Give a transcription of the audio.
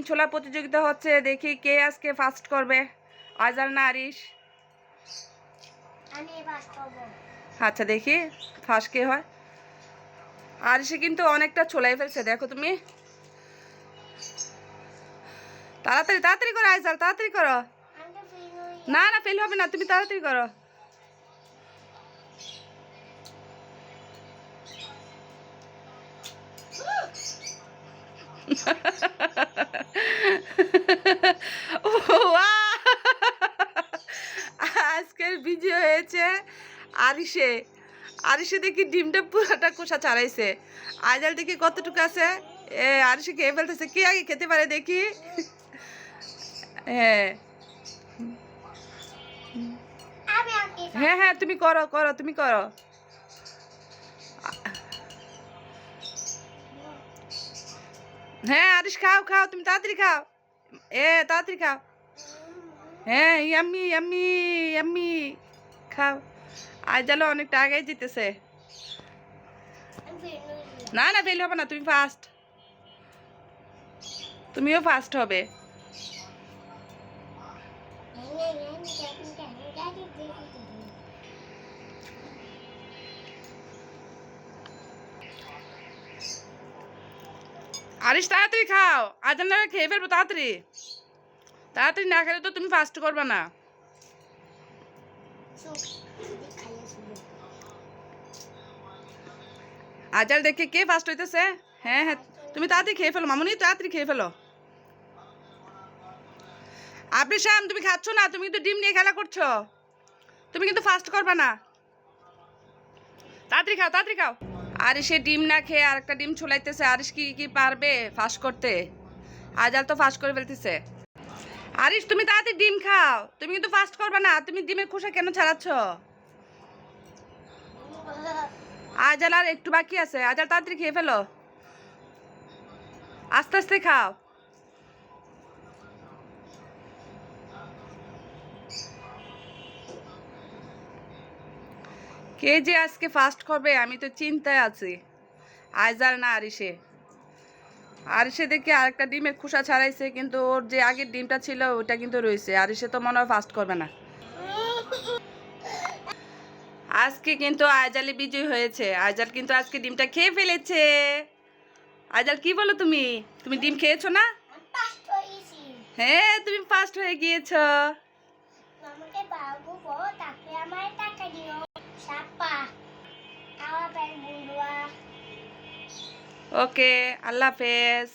ডিম ছোলা প্রতিযোগিতা হচ্ছে দেখি কে আজকে ফার্স্ট করবে। আজাল না করব। আচ্ছা দেখি ফার্স্ট কে হয়। আরিসে কিন্তু অনেকটা ছোলাই ফেলছে দেখো তুমি। তাড়াতাড়ি তাড়াতাড়ি করো আইজাল তাড়াতাড়ি করো। না না ফেল হবে না তুমি তাড়াতাড়ি করো। ওয়াও! আজকের বিজয় হয়েছে আরিশে। আরিশে দেখি ডিমটা পুরোটা কোষা ছাড়াইছে। আজাল দেখি কতটুকু আছে? এ, আরিশে খেয়ে ফেলতেছে? কে আগে খেতে পারে দেখি? হ্যাঁ হ্যাঁ হ্যাঁ তুমি করো করো, তুমি করো। হ্যাঁ আরিশ, খাও খাও, তুমি তাড়াতাড়ি খাও। এ, তাড়াতাড়ি খাও। হ্যাঁ ইয়াম্মি ইয়াম্মি ইয়াম্মি, খাও। আজ জালো, অনেকটা আগে জিতেছে না না ফেল হবে না, তুমি ফার্স্ট তুমিও ফার্স্ট হবে। আরিশ, তাড়াতাড়ি খাও। আজ খেয়ে ফেলব, তাড়াতাড়ি। তাড়াতাড়ি না খেলে তো তুমি ফার্স্ট করবে না। আজাল দেখে কে ফার্স্ট হইতেছে? হ্যাঁ হ্যাঁ তুমি তাড়াতাড়ি খেয়ে ফেলো, মামুনি, তাড়াতাড়ি খেয়ে ফেলো। আপনি শ্যাম তুমি খাচ্ছ না? তুমি কিন্তু ডিম নিয়ে খেলা করছ। তুমি কিন্তু ফার্স্ট করবে না। তাড়াতাড়ি খাও তাড়াতাড়ি খাও। আর সে ডিম না খেয়ে আর একটা ডিম ছোলাইতেছে। আরিশ কি কি পারবে ফার্স্ট করতে? আজাল তো ফার্স্ট করে ফেলতেছে। আরিশ, তুমি তাড়াতাড়ি ডিম খাও। তুমি কিন্তু ফার্স্ট করবে না। তুমি ডিমের খোসা কেন ছাড়াচ্ছ? আজাল আর একটু বাকি আছে। আজাল, তাড়াতাড়ি খেয়ে ফেলো। আস্তে আস্তে খাও। কে যে আজকে ফার্স্ট করবে, আমি তো চিন্তায় আছি। আইজাল না আরিসে আরিসে দেখে আরেকটা ডিমের খোসা ছাড়াইছে, কিন্তু ওর যে আগের ডিমটা ছিল ওটা কিন্তু রয়েছে আরিসে তো মনে হয় ফার্স্ট করবে না। আজকে কিন্তু আজালি বিজয় হয়েছে। আজাল কিন্তু আজকে ডিমটা খেয়ে ফেলেছে। আজাল কি বলো তুমি? তুমি ডিম খেয়েছো না? হ্যাঁ তুমি ফার্স্ট হয়ে গিয়েছো। ওকে আল্লাহ হাফেজ।